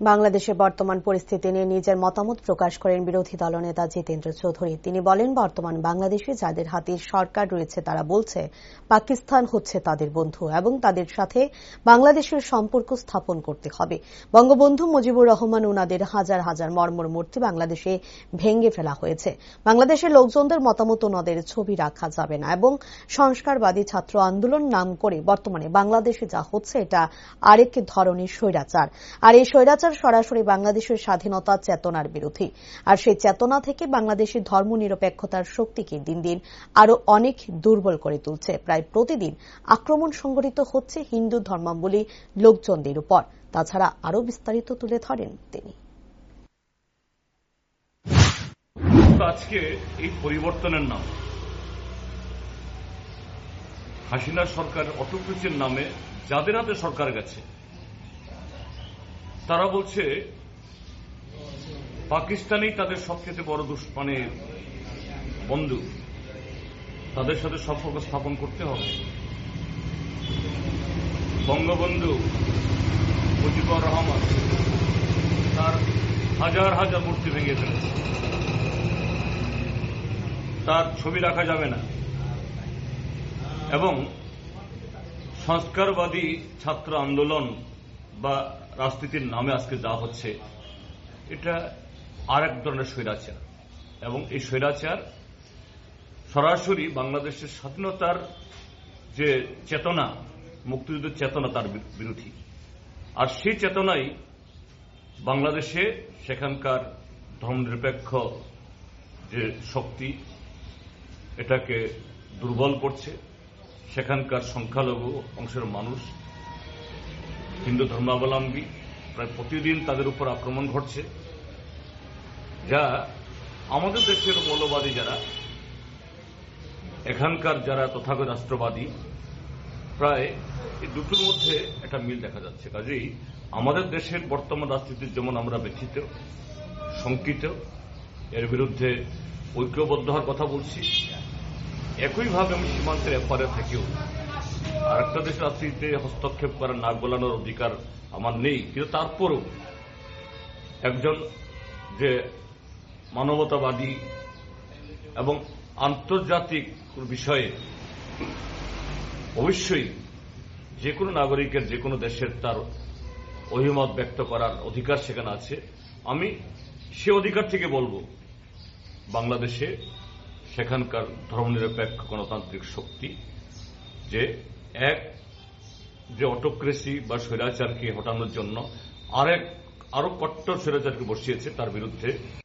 বাংলাদেশের বর্তমান পরিস্থিতি নিয়ে নিজের মতামত প্রকাশ করেন বিরোধী দলনেতা জিতেন্দ্র চৌধুরী। তিনি বলেন, বর্তমান বাংলাদেশে যাদের হাতে সরকার রয়েছে, তারা বলছে, পাকিস্তান হচ্ছে তাদের বন্ধু এবং তাদের সাথে বাংলাদেশের সম্পর্ক স্থাপন করতে হবে। বঙ্গবন্ধু মুজিবুর রহমান ওনাদের হাজার হাজার মর্মর মূর্তি বাংলাদেশে ভেঙে ফেলা হয়েছে। বাংলাদেশের লোকজনদের মতামত ওনাদের ছবি রাখা যাবে না এবং সংস্কারবাদী ছাত্র আন্দোলন নাম করে বর্তমানে বাংলাদেশে যা হচ্ছে, এটা আরেক ধরনের স্বৈরাচার। আর এই স্বৈরাচার সরাসরি বাংলাদেশের স্বাধীনতা চেতনার বিরোধী। আর সেই চেতনা থেকে বাংলাদেশের ধর্মনিরপেক্ষতার শক্তিকে দিন দিন আরও অনেক দুর্বল করে তুলছে। প্রায় প্রতিদিন আক্রমণ সংঘটিত হচ্ছে হিন্দু ধর্মাবলী লোকজনদের উপর। তাছাড়া আরও বিস্তারিত তুলে ধরেন তিনি। আজকে এই পরিবর্তনের নাম। হাসিনা সরকার অটোক্রেসির নামে যাদের হাতে সরকার গেছে। তারা বলছে, পাকিস্তানেই তাদের সবচেয়ে বড় দুষ্পানে বন্ধু। তাদের সাথে সম্পর্ক স্থাপন করতে হবে। বঙ্গবন্ধু মুজিবুর রহমান তার হাজার হাজার মূর্তি ভেঙে ফেলেছে। তার ছবি রাখা যাবে না। এবং সংস্কারবাদী ছাত্র আন্দোলন বা রাজনীতির নামে আজকে যা হচ্ছে, এটা আর এক ধরনের স্বৈরাচার। এবং এই স্বৈরাচার সরাসরি বাংলাদেশের স্বাধীনতার যে চেতনা, মুক্তিযুদ্ধের চেতনা তার বিরোধী। আর সেই চেতনাই বাংলাদেশে সেখানকার ধর্মনিরপেক্ষ যে শক্তি, এটাকে দুর্বল করছে। সেখানকার সংখ্যালঘু অংশের মানুষ হিন্দু ধর্মাবলম্বী, প্রায় প্রতিদিন তাদের উপর আক্রমণ ঘটছে। যা আমাদের দেশের মৌলবাদী যারা, এখানকার যারা তথাগত রাষ্ট্রবাদী, প্রায় এই দুটোর মধ্যে একটা মিল দেখা যাচ্ছে। কাজেই আমাদের দেশের বর্তমান রাজনীতির যেমন আমরা ব্যথিত, শঙ্কিত, এর বিরুদ্ধে ঐক্যবদ্ধ হওয়ার কথা বলছি, একইভাবে আমি সীমান্তের এপারে থেকেও আর একটা দেশের রাজনীতিতে হস্তক্ষেপ করার নাক গোলানোর অধিকার আমার নেই, কিন্তু তারপরও একজন যে মানবতাবাদী এবং আন্তর্জাতিক বিষয়ে অবশ্যই যে কোনো নাগরিকের, যে কোনো দেশের তার অভিমত ব্যক্ত করার অধিকার সেখানে আছে। আমি সে অধিকার থেকে বলব, বাংলাদেশে সেখানকার ধর্মনিরপেক্ষ গণতান্ত্রিক শক্তি যে এক যে অটোক্রেসি বা স্বৈরাচারকে হটানোর জন্য আরেক আরও কট্টর স্বৈরাচারকে বসিয়েছে তার বিরুদ্ধে।